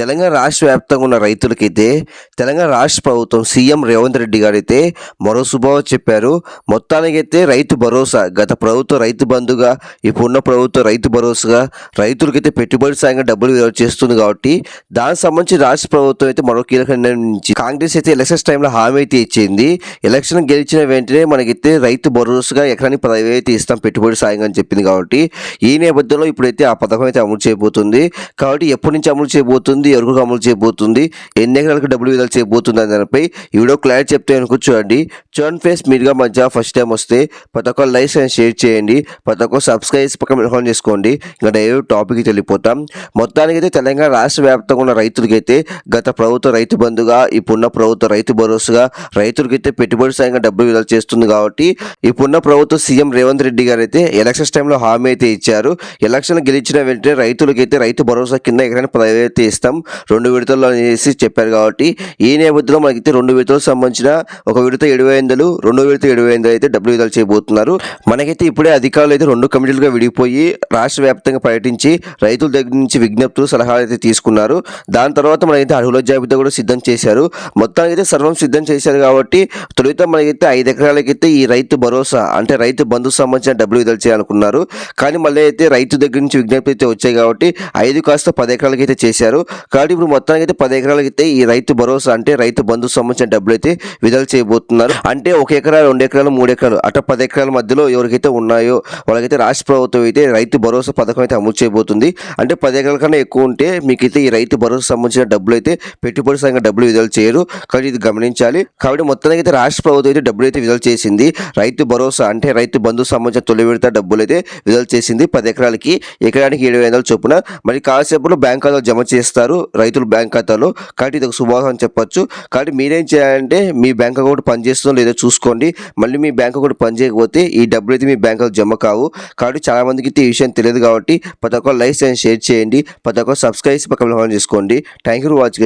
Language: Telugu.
తెలంగాణ రాష్ట్ర వ్యాప్తంగా ఉన్న రైతులకైతే తెలంగాణ రాష్ట్ర ప్రభుత్వం సీఎం రేవంత్ రెడ్డి గారు అయితే మరో శుభవ చెప్పారు. మొత్తానికైతే రైతు భరోసా గత ప్రభుత్వం రైతు బంధుగా ఇప్పుడున్న ప్రభుత్వం రైతు భరోసాగా రైతులకైతే పెట్టుబడి సాయంగా డబ్బులు విడుదల చేస్తుంది కాబట్టి దానికి సంబంధించి రాష్ట్ర ప్రభుత్వం అయితే మరో కీలక నిర్ణయం నుంచి కాంగ్రెస్ అయితే ఎలక్షన్స్ టైంలో హామీ అయితే ఇచ్చింది. ఎలక్షన్ గెలిచిన వెంటనే మనకైతే రైతు భరోసాగా ఎకరానికి పదవి అయితే ఇస్తాం పెట్టుబడి సాయంగా అని చెప్పింది కాబట్టి ఈ నేపథ్యంలో ఇప్పుడైతే ఆ పథకం అయితే అమలు చేయబోతుంది. కాబట్టి ఎప్పటి నుంచి అమలు చేయబోతుంది? ఎవరికి అమలు చేయబోతుంది ఎన్ని ఎకరాలకు డబ్బులు విడుదల చేయబోతుంది అనే దానిపై ఈ వీడియో క్లారిటీ చెప్తే అనుకో చూడండి. చూడండి ఫేస్ మీరుగా మధ్య ఫస్ట్ టైం వస్తే ప్రతి ఒక్క లైక్స్ అండ్ షేర్ చేయండి. ప్రతి ఒక్క సబ్స్క్రైబ్ పక్కన ఇన్ఫార్మ్ చేసుకోండి. ఇంకా డైరెక్ట్ టాపిక్కి వెళ్ళిపోతాం. మొత్తానికి అయితే తెలంగాణ రాష్ట్ర వ్యాప్తంగా ఉన్న రైతులకైతే గత ప్రభుత్వ రైతు బంధుగా ఇప్పుడున్న ప్రభుత్వ రైతు భరోసాగా రైతులకైతే పెట్టుబడి సాయంగా డబ్బులు విడుదల చేస్తుంది కాబట్టి ఇప్పుడున్న ప్రభుత్వం సీఎం రేవంత్ రెడ్డి గారు అయితే ఎలక్షన్స్ టైంలో హామీ అయితే ఇచ్చారు. ఎలక్షన్ గెలిచిన వెంటనే రైతులకైతే రైతు భరోసా కింద ఎకరానికి పదవి అయితే ఇస్తాం. రెండు విడతల్లో అనేసి చెప్పారు కాబట్టి ఈ నేపథ్యంలో మనకైతే రెండు విడతలకు సంబంధించిన ఒక విడత ఏడు వందలు రెండో విడత ఏడు వందలు అయితే డబ్బులు విడుదల చేయబోతున్నారు. మనకైతే ఇప్పుడే అధికారులు అయితే రెండు కమిటీలుగా విడిపోయి రాష్ట్ర వ్యాప్తంగా పర్యటించి రైతుల దగ్గర నుంచి విజ్ఞప్తులు సలహాలు అయితే తీసుకున్నారు. దాని తర్వాత మనకైతే అర్హుల జాబితా కూడా సిద్ధం చేశారు. మొత్తానికి అయితే సర్వం సిద్ధం చేశారు కాబట్టి తొలుత మనకైతే ఐదు ఎకరాలకైతే ఈ రైతు భరోసా అంటే రైతు బంధుకు సంబంధించిన డబ్బులు విడుదల చేయాలనుకున్నారు. కానీ మళ్ళీ అయితే రైతు దగ్గర నుంచి విజ్ఞప్తి అయితే వచ్చాయి కాబట్టి ఐదు కాస్త పది ఎకరాలకి అయితే చేశారు. కాబట్టి ఇప్పుడు మొత్తానికి అయితే పది ఎకరాలకి అయితే ఈ రైతు భరోసా అంటే రైతు బంధుకు సంబంధించిన డబ్బులు అయితే విడుదల చేయబోతున్నారు. అంటే ఒక ఎకరా రెండు ఎకరాలు మూడు ఎకరాలు అట్లా పది ఎకరాల మధ్యలో ఎవరికైతే ఉన్నాయో వాళ్ళకైతే రాష్ట్ర ప్రభుత్వం అయితే రైతు భరోసా పథకం అయితే అమలు చేయబోతుంది. అంటే పది ఎకరాల కన్నా ఎక్కువ ఉంటే మీకైతే ఈ రైతు భరోసా సంబంధించిన డబ్బులు అయితే పెట్టుబడి సంఘం డబ్బులు విడుదల చేయరు. కాబట్టి ఇది గమనించాలి. కాబట్టి మొత్తానికి అయితే రాష్ట్ర ప్రభుత్వం అయితే డబ్బులు అయితే విడుదల చేసింది. రైతు భరోసా అంటే రైతు బంధు సంబంధించిన తొలి విడత డబ్బులు అయితే విడుదల చేసింది పది ఎకరాలకి. ఎకరానికి ఏడు వందల చొప్పున. మరి కాసేపులో బ్యాంక్ ఖాతాలో జమ చేస్తారు. రైతులు బ్యాంక్ ఖాతాలో. కాబట్టి ఇది ఒక శుభాహం అని చెప్పొచ్చు. కాబట్టి మీరేం చేయాలంటే మీ బ్యాంక్ అకౌంట్ పనిచేస్తుందో లేదో చూసుకోండి. మళ్ళీ మీ బ్యాంక్ అకౌంట్ పనిచేయకపోతే ఈ డబ్బులు అయితే మీ బ్యాంకులో జమ కావు. కాబట్టి చాలా మందికి అయితే ఈ విషయం తెలియదు కాబట్టి ప్రతి ఒక్క లైక్స్ అండ్ షేర్ చేయండి. ప్రతి ఒక్క సబ్స్క్రైబ్ పక్కన చేసుకోండి. Thank you for watching.